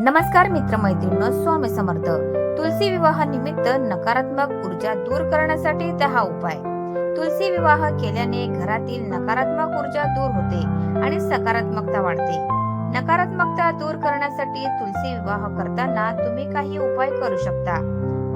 नमस्कार मित्रमैत्रिणींनो स्वामी समर्थ. तुलसी विवाह निमित्त नकारात्मक ऊर्जा दूर करण्यासाठी दहा उपाय. तुलसी विवाह केल्याने घरातील नकारात्मक ऊर्जा दूर होते आणि सकारात्मकता वाढते. नकारात्मकता दूर करण्यासाठी तुलसी विवाह करताना तुम्ही काही उपाय करू शकता.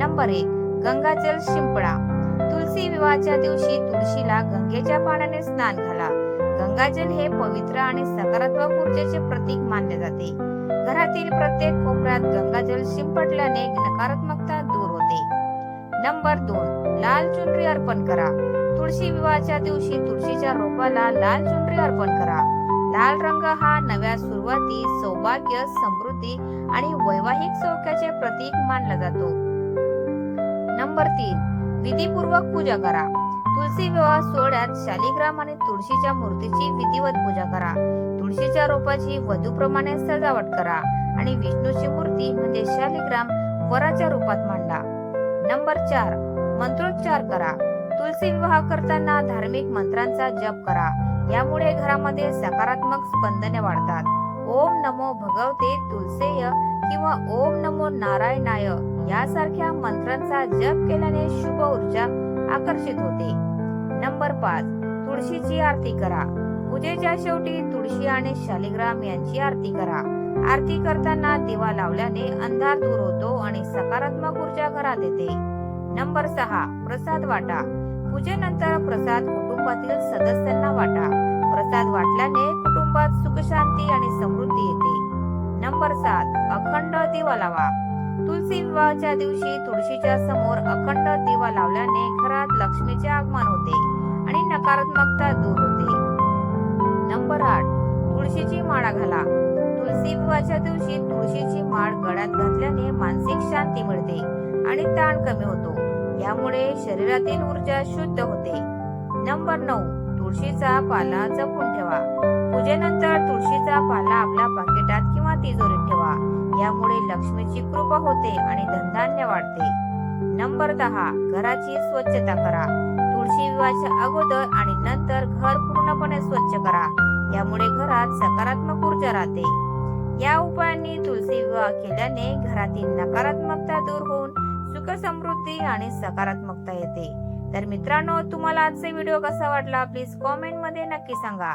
नंबर एक गंगाजल शिंपडा. तुलसी विवाहाच्या दिवशी तुळशीला गंगेच्या पाण्याने स्नान घाला. गंगाजल हे पवित्र आणि सकारात्मक ऊर्जेचे प्रतीक मानले जाते. घरातील प्रत्येक कोपऱ्यात गंगाजल शिंपडल्याने नकारात्मकता दूर होते. नंबर दोन लाल चुनरी अर्पण करा. तुळशी विवाहाच्या दिवशी तुळशीच्या रोपाला लाल चुनरी अर्पण करा. लाल रंग हा नव्या सुरुवाती सौभाग्य समृद्धी आणि वैवाहिक सौख्याचे प्रतीक मानला जातो. नंबर तीन विधीपूर्वक पूजा करा. तुळशी विवाह सोहळ्यात शालिग्राम आणि तुळशीच्या मूर्तीची विधिवत पूजा करा. तुळशीच्या रोपाची वधूप्रमाणे सजावट करा आणि विष्णूची मूर्ती म्हणजे शालिग्राम वराच्या रूपात मांडा. नंबर चार मंत्रोच्चार करा. तुलसी विवाह करताना धार्मिक मंत्रांचा जप करा. यामुळे घरामध्ये सकारात्मक स्पंदने वाढतात. ओम नमो भगवते तुलसेय किंवा ओम नमो नारायणाय यासारख्या मंत्रांचा जप केल्याने शुभ ऊर्जा आकर्षित होते. नंबर पाच. तुळशीची आरती करा. पूजेच्या शेवटी तुळशी आणि शालिग्राम यांची आरती करा. आरती करताना दिवा लावल्याने अंधार दूर होतो आणि सकारात्मक ऊर्जा घरात येते. नंबर सहा. प्रसाद वाटा. पूजेनंतर प्रसाद कुटुंबातील सदस्यांना वाटा. प्रसाद वाटल्याने कुटुंबात सुख शांती आणि समृद्धी येते. नंबर सात. अखंड दिवा लावा. तुलसी विवाहाच्या दिवशी तुळशीच्या समोर अखंड दिवा लावल्याने घरात लक्ष्मीचे आगमन होते आणि नकारात्मकता दूर होते. नंबर आठ तुळशीची माळा घाला. तुलसी विवाहाच्या दिवशी तुळशीची माळ गळ्यात घातल्याने मानसिक शांती मिळते आणि ताण कमी होतो. यामुळे शरीरातील ऊर्जा शुद्ध होते. नंबर नऊ तुळशीचा पाला जपून ठेवा. पूजेनंतर तुळशीचा पाला आपल्या पाकिटात किंवा तिजोरीत ठेवा. लक्ष्मीची कृपा होते आणि धनधान्य वाढते. नंबर दहा घराची स्वच्छता करा. तुळशी विवाहाच्या अगोदर आणि नंतर घर पूर्णपणे स्वच्छ करा. यामुळे घरात सकारात्मक ऊर्जा राहते. या उपायांनी तुलसी विवाह केल्याने घरातील नकारात्मकता दूर होऊन सुख समृद्धी आणि सकारात्मकता येते. तर मित्रांनो तुम्हाला आजचा व्हिडिओ कसा वाटला? प्लीज कॉमेंटमध्ये नक्की सांगा.